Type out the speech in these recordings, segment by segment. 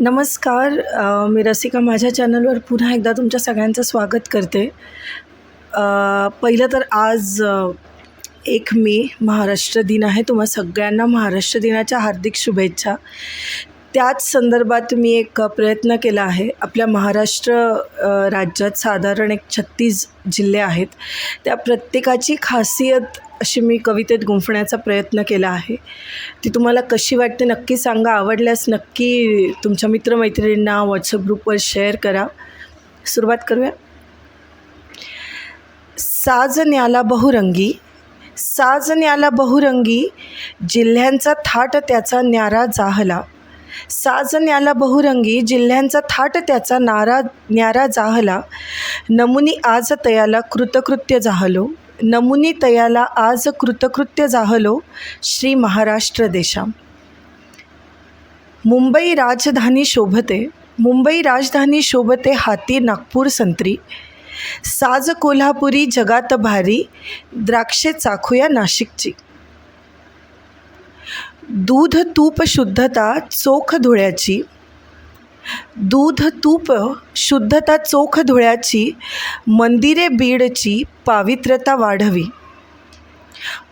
नमस्कार मी रसिका माझ्या चॅनलवर पुन्हा एकदा तुमच्या सगळ्यांचं स्वागत करते. पहिलं तर आज एक मे महाराष्ट्र दिन आहे. तुम्हा सगळ्यांना महाराष्ट्र दिनाच्या हार्दिक शुभेच्छा. त्याच संदर्भात मी एक प्रयत्न केला आहे. आपल्या महाराष्ट्र राज्यात साधारण एक छत्तीस जिल्हे आहेत. त्या प्रत्येकाची खासियत अशी मी कवितेत गुंफण्याचा प्रयत्न केला आहे. ती तुम्हाला कशी वाटते नक्की सांगा. आवडल्यास नक्की तुमच्या मित्रमैत्रिणींना व्हॉट्सअप ग्रुपवर शेअर करा. सुरुवात करूया. साज न्याला बहुरंगी साज न्याला बहुरंगी जिल्ह्यांचा थाट त्याचा न्यारा जाहला. साज न्याला बहुरंगी जिल्ह्यांचा थाट त्याचा नारा न्यारा जाहला. नमुनी आज तयाला कृतकृत्य जाहलो नमुनी तयाला आज कृतकृत्य जाहलो श्री महाराष्ट्र देशा. मुंबई राजधानी शोभते मुंबई राजधानी शोभते हाती नागपूर संत्री. साज कोल्हापुरी जगात भारी द्राक्षे चाखूया नाशिकची. दूध तूप शुद्धता चोख धुळ्याची दूध तूप शुद्धता चोख धुळ्याची मंदिरे बीडची पावित्र्यता वाढवी.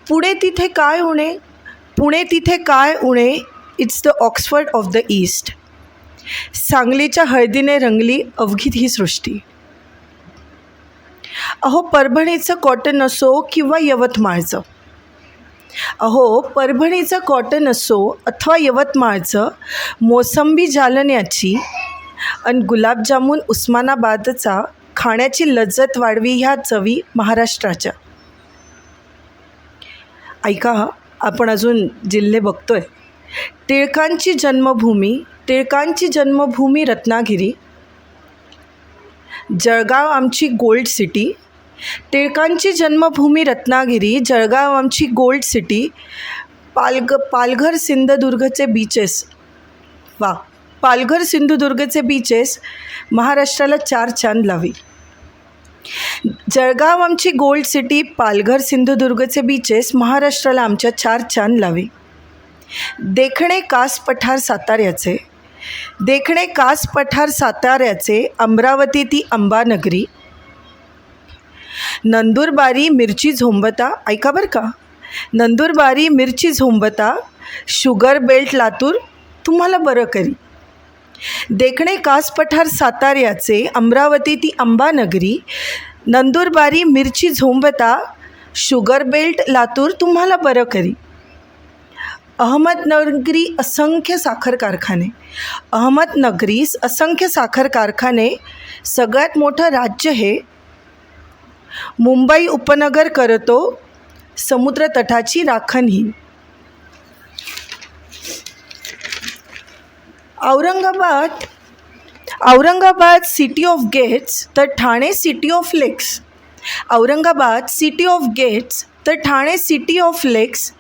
पुणे तिथे काय उणे? पुणे तिथे काय उणे? It's the Oxford of the east सांगलीच्या हळदीने रंगली अवघीत ही सृष्टी. अहो परभणीचं कॉटन असो किंवा यवतमाळचं अहो परभणीचं कॉटन असो अथवा यवतमाळचं मोसंबी जालन्याची आणि गुलाबजामुन उस्मानाबादचा खाण्याची लज्जत वाढवी ह्या चवी महाराष्ट्राच्या. ऐका आपण अजून जिल्हे बघतोय. टिळकांची जन्मभूमी टिळकांची जन्मभूमी रत्नागिरी. जळगाव आमची गोल्ड सिटी. टिळकांची जन्मभूमी रत्नागिरी जळगाव आमची गोल्ड सिटी पालग पालघर सिंधुदुर्गचे बीचेस वा पालघर सिंधुदुर्गचे बीचेस महाराष्ट्राला चार चांद लावी. जळगाव आमची गोल्ड सिटी पालघर सिंधुदुर्गचे बीचेस महाराष्ट्राला आमच्या चार चांद लावी. देखणे कास पठार साताऱ्याचे. देखणे कास पठार साताऱ्याचे अमरावती ती अंबानगरी नंदुरबारी मिरची झोंबता ऐका बरं का. नंदुरबारी मिरची झोंबता शुगर बेल्ट लातूर तुम्हाला बरं करी. देखणे कास पठार साताऱ्याचे अमरावती ती अंबानगरी नंदुरबारी मिरची झोंबता शुगर बेल्ट लातूर तुम्हाला बरं करी. अहमदनगरी असंख्य साखर कारखाने. अहमदनगरीस असंख्य साखर कारखाने सगळ्यात मोठं राज्य हे मुंबई उपनगर करतो समुद्रतटाची राखणही. Aurangabad Aurangabad city of gates तर Thane city of lakes Aurangabad city of gates तर Thane city of lakes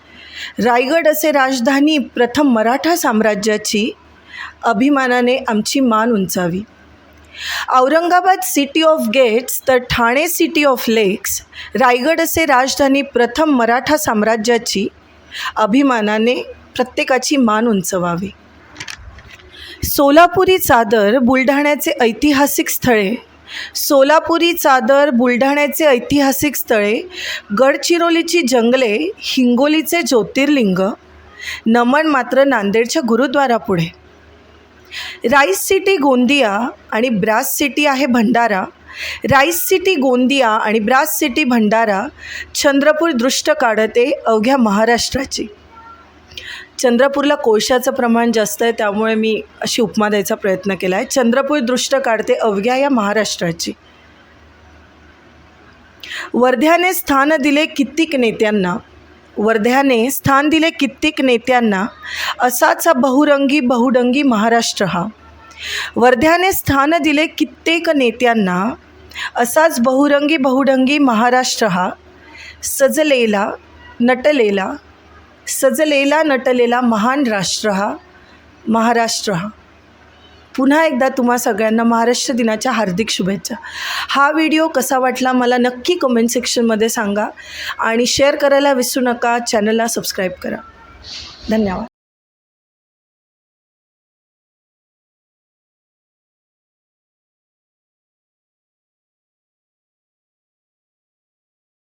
Raigad असे राजधानी प्रथम मराठा साम्राज्याची अभिमानाने आमची मान उंचावी. औरंगाबाद सिटी ऑफ गेट्स तर Thane city of lakes Raigad असे राजधानी प्रथम मराठा साम्राज्याची अभिमानाने प्रत्येकाची मान उंचवावी. सोलापुरी चादर बुलढाण्याचे ऐतिहासिक स्थळे सोलापुरी चादर बुलढाण्याचे ऐतिहासिक स्थळे गडचिरोलीची जंगले हिंगोलीचे ज्योतिर्लिंग नमन मात्र नांदेडच्या गुरुद्वारापुढे. राईस सिटी गोंदिया आणि ब्रास सिटी आहे भंडारा. राईस सिटी गोंदिया आणि ब्रास सिटी भंडारा चंद्रपूर दृष्ट काढते अवघ्या महाराष्ट्राची. चंद्रपूरला कोळशाचं प्रमाण जास्त आहे त्यामुळे मी अशी उपमा द्यायचा प्रयत्न केला आहे चंद्रपूर दृष्ट काढते अवघ्या या महाराष्ट्राची. वर्ध्याने स्थान दिले कित्येक नेत्यांना? वर्ध्याने स्थान दिले कित्येक नेत्यांना असाच हा बहुरंगी बहुडंगी महाराष्ट्र हा. वर्ध्याने स्थान दिले कित्येक नेत्यांना असाच बहुरंगी बहुडंगी महाराष्ट्र हा. सजलेला नटलेला सजलेला नटलेला महान राष्ट्र हा महाराष्ट्र हा. पुन्हा एकदा तुम्हा सगळ्यांना महाराष्ट्र दिनाच्या हार्दिक शुभेच्छा. हा व्हिडिओ कसा वाटला मला नक्की कमेंट सेक्शनमध्ये सांगा आणि शेअर करायला विसरू नका चॅनलला सबस्क्राईब करा. धन्यवाद.